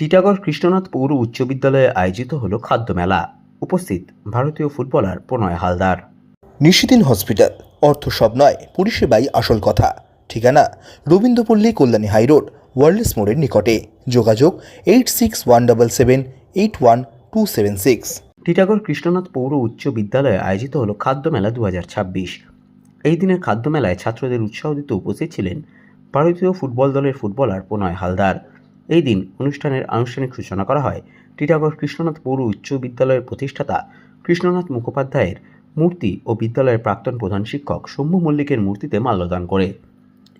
টিটাগড় কৃষ্ণনাথ পৌর উচ্চ বিদ্যালয়ে আয়োজিত হলো খাদ্য মেলা। উপস্থিত ভারতীয় ফুটবলার প্রণয় হালদার। নিশিদিন হসপিটাল অর্থ সব নয় পরিষেবাই আসল কথা। ঠিকানা রবীন্দ্রপল্লী কল্যাণী হাইরোড ওয়ার্ল্ডস মোড়ের নিকটে। যোগাযোগ eight six one double seven eight one two seven six. Titagarh Krishnanath পৌর উচ্চ বিদ্যালয়ে আয়োজিত হলো খাদ্য মেলা দু হাজার ছাব্বিশ। এই দিনের খাদ্য মেলায় ছাত্রদের উৎসাহ দিতে উপস্থিত ছিলেন ভারতীয় ফুটবল দলের ফুটবলার প্রণয় হালদার। এই দিন অনুষ্ঠানের আনুষ্ঠানিক সূচনা করা হয়। টিটাগড় কৃষ্ণনাথ পৌর উচ্চ বিদ্যালয়ের প্রতিষ্ঠাতা কৃষ্ণনাথ মুখোপাধ্যায়ের মূর্তি ও বিদ্যালয়ের প্রাক্তন প্রধান শিক্ষক শম্ভু মল্লিকের মূর্তিতে মাল্যদান করে।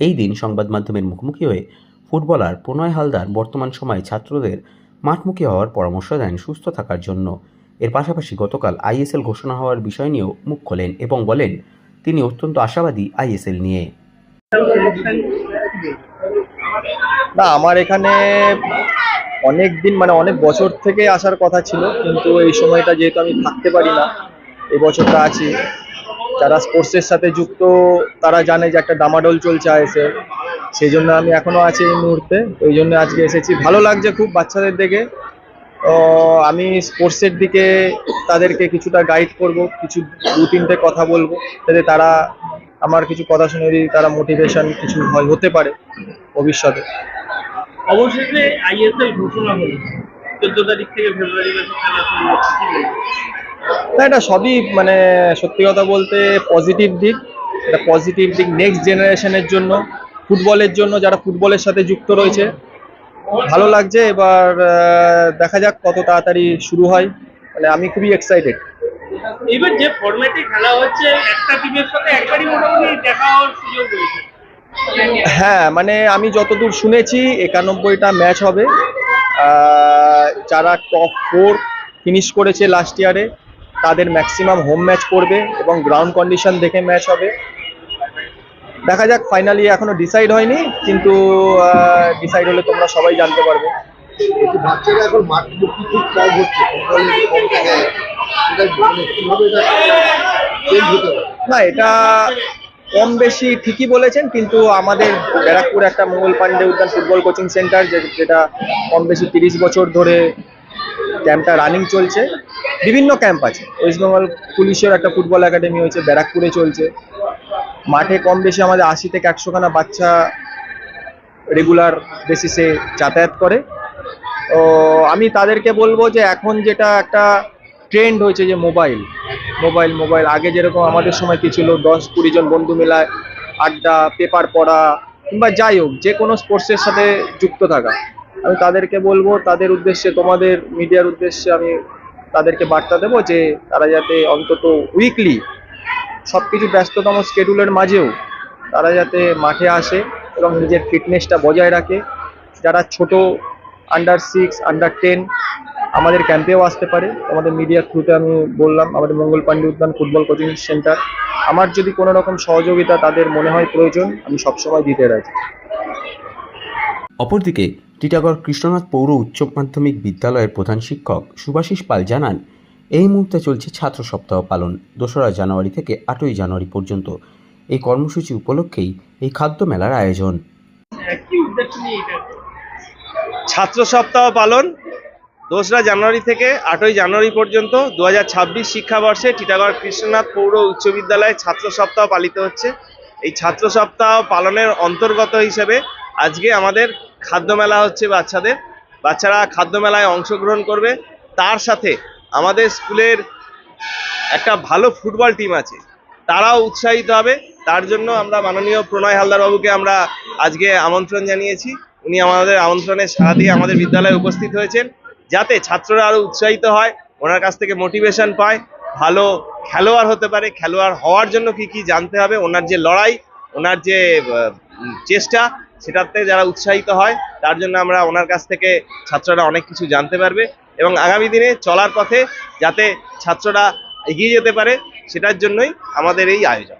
এই দিন সংবাদ মাধ্যমের মুখোমুখি হয়ে ফুটবলার প্রণয় হালদার বর্তমান সময়ে ছাত্রদের মাঠমুখী হওয়ার পরামর্শ দেন সুস্থ থাকার জন্য। এর পাশাপাশি গতকাল আইএসএল ঘোষণা হওয়ার বিষয় নিয়েও মুখ খোলেন এবং বলেন, তিনি অত্যন্ত আশাবাদী আইএসএল নিয়ে। না, আমার এখানে অনেক দিন মানে অনেক বছর থেকে আসার কথা ছিল, কিন্তু এই সময়টা যেহেতু আমি থাকতে পারি না, এই বছরটা আছি। যারা স্পোর্টসের সাথে যুক্ত, তারা জানে যে একটা ডামাডোল চলছে আইসে সেই জন্য আমি এখনও আছি এই মুহূর্তে। ওই জন্য আজকে এসেছি। ভালো লাগছে খুব বাচ্চাদের দেখে। আমি স্পোর্টসের দিকে তাদেরকে কিছুটা গাইড করব, কিছু দু তিনটে কথা বলব, যাতে তারা আমার কিছু কথা শুনে তারা মোটিভেশন কিছু হতে পারে ভবিষ্যতে। অবশেষে আইএসএল ঘোষণা হলো। চোদ্দ তারিখ থেকে ফেব্রুয়ারি মাসে খেলা শুরু হচ্ছে না এটা সবই মানে সত্যি কথা বলতে পজিটিভ দিক। এটা পজিটিভ দিক নেক্সট জেনারেশনের জন্য ফুটবলের জন্য যারা ফুটবলের সাথে যুক্ত রয়েছে। ভালো লাগছে এবার দেখা যাক কত তাড়াতাড়ি শুরু হয়। মানে আমি খুবই এক্সাইটেড এবার যে ফরম্যাটে খেলা হচ্ছে একটা টিমের সাথে একবারই মোটামুটি দেখা হওয়ার সুযোগ রয়েছে। হ্যাঁ মানে আমি যতদূর শুনেছি একানব্বইটা ম্যাচ হবে। যারা টপ ফোর ফিনিশ করেছে লাস্ট ইয়ারে তাদের ম্যাক্সিমাম হোম ম্যাচ করবে এবং গ্রাউন্ড কন্ডিশন দেখে ম্যাচ হবে। দেখা যাক ফাইনালি এখনও ডিসাইড হয়নি কিন্তু ডিসাইড হলে তোমরা সবাই জানতে পারবে। বাচ্চারা এখন মাঠ খুব কম হচ্ছে না এটা কম বেশি ঠিকই বলেছেন, কিন্তু আমাদের ব্যারাকপুর একটা মঙ্গল পান্ডে উদ্যান ফুটবল কোচিং সেন্টার যেটা কম বেশি তিরিশ বছর ধরে ক্যাম্পটা রানিং চলছে। বিভিন্ন ক্যাম্প আছে। ওয়েস্ট বেঙ্গল পুলিশের একটা ফুটবল একাডেমি হয়েছে, ব্যারাকপুরে চলছে। মাঠে কম বেশি আমাদের আশি থেকে একশোখানা বাচ্চা রেগুলার বেসিসে যাতায়াত করে। ও আমি তাদেরকে বলব যে এখন যেটা একটা ট্রেন্ড হয়েছে যে মোবাইল মোবাইল মোবাইল। আগে যেরকম আমাদের সময় কি ছিল, দশ কুড়ি জন বন্ধু মেলায় আড্ডা, পেপার পড়া, কিংবা যাই হোক, যে কোনো স্পোর্টসের সাথে যুক্ত থাকা। আমি তাদেরকে বলব, তাদের উদ্দেশ্যে, তোমাদের মিডিয়ার উদ্দেশ্যে আমি তাদেরকে বার্তা দেবো যে, তারা যাতে অন্তত উইকলি সব কিছু ব্যস্ততম স্কেডিউলের মাঝেও তারা যাতে মাঠে আসে এবং নিজের ফিটনেসটা বজায় রাখে। যারা ছোট আন্ডার সিক্স আন্ডার টেন আমাদের ক্যাম্পেও আসতে পারে। আমাদের মিডিয়ার থ্রুতে আমি বললাম আমাদের মঙ্গল পান্ডে উদ্যান ফুটবল কোচিং সেন্টার আমার যদি কোনো রকম সহযোগিতা তাদের মনে হয় প্রয়োজন আমি সবসময় দিতে রাজি। অপরদিকে টিটাগড় কৃষ্ণনাথ পৌর উচ্চ মাধ্যমিক বিদ্যালয়ের প্রধান শিক্ষক সুভাষিস পাল জানান এই মুহূর্তে চলছে ছাত্র সপ্তাহ পালন দোসরা জানুয়ারি থেকে আটই জানুয়ারি পর্যন্ত। এই কর্মসূচি উপলক্ষেই এই খাদ্য মেলার আয়োজন। ছাত্র সপ্তাহ পালন দোসরা জানুয়ারি থেকে আটই জানুয়ারি পর্যন্ত দু হাজার ছাব্বিশ শিক্ষাবর্ষে টিটাগড় কৃষ্ণনাথ পৌর উচ্চ বিদ্যালয়ে ছাত্র সপ্তাহ পালিত হচ্ছে। এই ছাত্র সপ্তাহ পালনের অন্তর্গত হিসেবে আজকে আমাদের খাদ্য মেলা হচ্ছে বাচ্চাদের। বাচ্চারা খাদ্য মেলায় অংশগ্রহণ করবে। তার সাথে আমাদের স্কুলের একটা ভালো ফুটবল টিম আছে। তারাও উৎসাহিত হবে। তার জন্য আমরা মাননীয় প্রণয় হালদার বাবুকে আমরা আজকে আমন্ত্রণ জানিয়েছি। উনি আমাদের আমন্ত্রণে সাড়া দিয়ে আমাদের বিদ্যালয়ে উপস্থিত হয়েছেন। যাতে ছাত্ররা আরও উৎসাহিত হয়, ওনার কাছ থেকে মোটিভেশন পায়। ভালো খেলোয়াড় হতে পারে, খেলোয়াড় হওয়ার জন্য কি কি জানতে হবে, ওনার যে লড়াই, ওনার যে চেষ্টা, সেটাতে যারা উৎসাহিত হয়, তার জন্য আমরা ওনার কাছ থেকে ছাত্ররা অনেক কিছু জানতে পারবে এবং আগামী দিনে চলার পথে যাতে ছাত্ররা এগিয়ে যেতে পারে, সেটার জন্যই আমাদের এই আয়োজন।